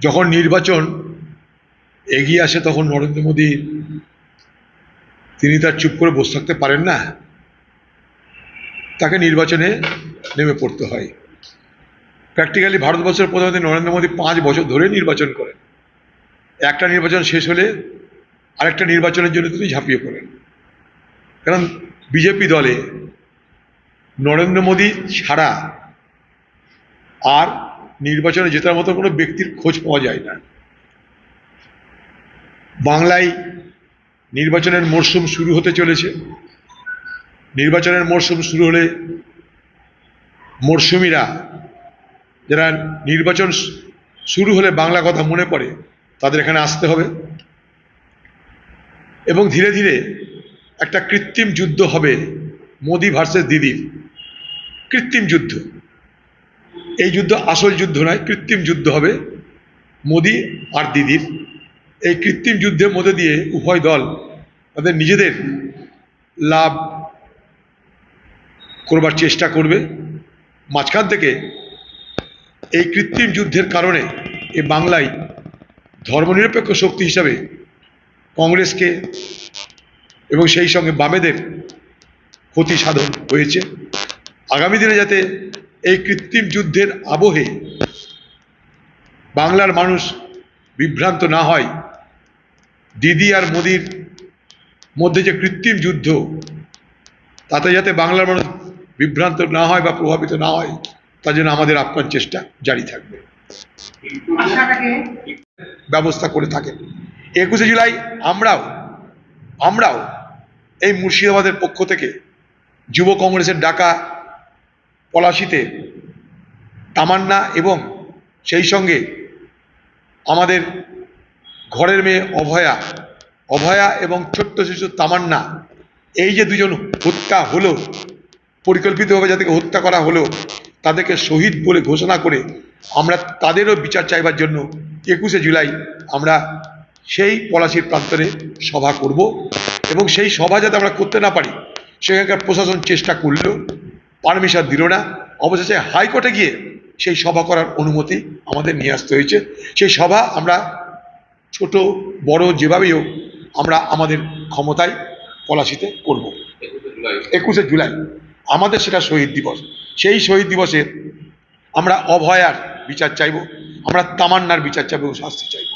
যখন নির্বাচন এগিয়ে আসে, তখন নরেন্দ্র মোদী, তিনি তার চুপ করে বসে থাকতে পারেন না। তাকে নির্বাচনে নেমে পড়তে হয়। প্র্যাকটিক্যালি ভারতবর্ষের প্রধানমন্ত্রী নরেন্দ্র মোদী পাঁচ বছর ধরে নির্বাচন করেন। একটা নির্বাচন শেষ হলে আরেকটা নির্বাচনের জন্য তিনি ঝাঁপিয়ে পড়েন। কারণ বিজেপি দলে নরেন্দ্র মোদী ছাড়া আর নির্বাচনে জেতার মতো কোনো ব্যক্তির খোঁজ পাওয়া যায় না। বাংলায় নির্বাচনের মরশুম শুরু হতে চলেছে। নির্বাচনের মরশুম শুরু হলে মরশুমিরা যারা নির্বাচন শুরু হলে বাংলা কথা মনে পড়ে, তাদের এখানে আসতে হবে। এবং ধীরে ধীরে একটা কৃত্রিম যুদ্ধ হবে মোদি ভার্সেস দিদির। কৃত্রিম যুদ্ধ। এই যুদ্ধ আসল যুদ্ধ নয়, কৃত্রিম যুদ্ধ হবে। মোদি আর দিদির। এই কৃত্রিম যুদ্ধের মধ্যে দিয়ে উভয় দল তাদের নিজেদের লাভ করবার চেষ্টা করবে। মাঝখান থেকে এই কৃত্রিম যুদ্ধের কারণে এ বাংলায় ধর্মনিরপেক্ষ শক্তি হিসাবে কংগ্রেসকে এবং সেই সঙ্গে বামেদের ক্ষতি সাধন হয়েছে। আগামী দিনে যাতে এই কৃত্রিম যুদ্ধের আবহে বাংলার মানুষ বিভ্রান্ত না হয়। দিদি আর মোদির মধ্যে যে কৃত্রিম যুদ্ধ, তাতে যাতে বাংলার মানুষ বিভ্রান্ত না হয় বা প্রভাবিত না হয়, তার জন্য আমাদের আপ্রাণ চেষ্টা জারি থাকবে। ব্যবস্থা করে থাকেন। একুশে জুলাই আমরাও আমরাও এই মুর্শিদাবাদের পক্ষ থেকে যুব কংগ্রেসের ডাকা পলাশিতে তামান্না এবং সেই সঙ্গে আমাদের ঘরের মেয়ে অভয়া অভয়া এবং ছোট্ট শিশু তামান্না, এই যে দুজন হত্যা হলো, পরিকল্পিতভাবে যাদেরকে হত্যা করা হলো, তাদেরকে শহীদ বলে ঘোষণা করে আমরা তাদেরও বিচার চাইবার জন্য একুশে জুলাই আমরা সেই পলাশির প্রান্তরে সভা করব এবং সেই সভা যাতে আমরা করতে না পারি, সেখানকার প্রশাসন চেষ্টা করলেও পারমিশন দিল না। অবশেষে হাইকোর্টে গিয়ে সেই সভা করার অনুমতি আমাদের নিয়ে আসতে হয়েছে। সেই সভা আমরা ছোট, বড় যেভাবেই হোক আমরা আমাদের ক্ষমতায় পলাশিতে করব। একুশে জুলাই আমাদের সেটা শহীদ দিবস। সেই শহীদ দিবসে আমরা অভয়ার বিচার চাইব, আমরা তামান্নার বিচার চাইব শাস্তি চাইব।